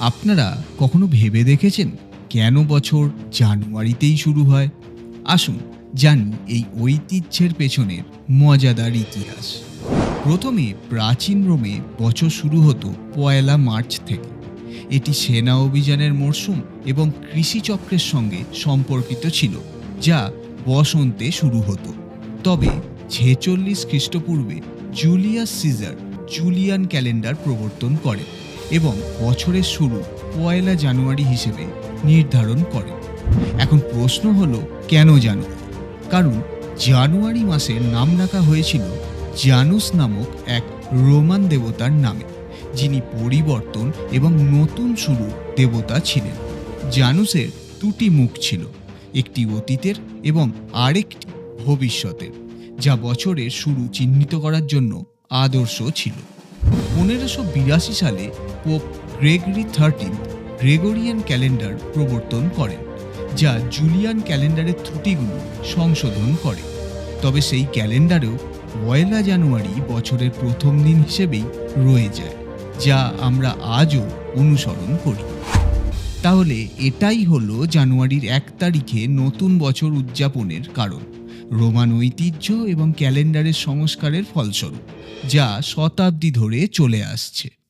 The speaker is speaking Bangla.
আপনারা কখনো ভেবে দেখেছেন কেন বছর জানুয়ারিতেই শুরু হয়? আসুন জানি এই ঐতিহ্যের পেছনের মজাদার ইতিহাস। প্রথমে প্রাচীন রোমে বছর শুরু হতো পয়লা মার্চ থেকে। এটি সেনা অভিযানের মরশুম এবং কৃষিচক্রের সঙ্গে সম্পর্কিত ছিল, যা বসন্তে শুরু হতো। তবে ছেচল্লিশ খ্রিস্টপূর্বে জুলিয়াস সিজার জুলিয়ান ক্যালেন্ডার প্রবর্তন করেন এবং বছরের শুরু পয়লা জানুয়ারি হিসেবে নির্ধারণ করে। এখন প্রশ্ন হলো, কেন জানুয়ারি কারণ জানুয়ারি মাসের নাম রাখা হয়েছিল জানুস নামক এক রোমান দেবতার নামে, যিনি পরিবর্তন এবং নতুন শুরু দেবতা ছিলেন। জানুসের দুটি মুখ ছিল, একটি অতীতের এবং আরেকটি ভবিষ্যতের, যা বছরের শুরু চিহ্নিত করার জন্য আদর্শ ছিল। পনেরোশো বিরাশি সালে Pope Gregory thirteen Gregorian calendar প্রবর্তন করেন, যা জুলিয়ান ক্যালেন্ডারের ত্রুটিগুলো সংশোধন করে। তবে সেই ক্যালেন্ডারেও পয়লা জানুয়ারি বছরের প্রথম দিন হিসেবেই রয়ে যায়, যা আমরা আজও অনুসরণ করি। তাহলে এটাই হলো জানুয়ারির এক তারিখে নতুন বছর উদযাপনের কারণ। রোমান ঐতিহ্য এবং ক্যালেন্ডারের সংস্কারের ফলস্বরূপ যা শতাব্দী ধরে চলে আসছে।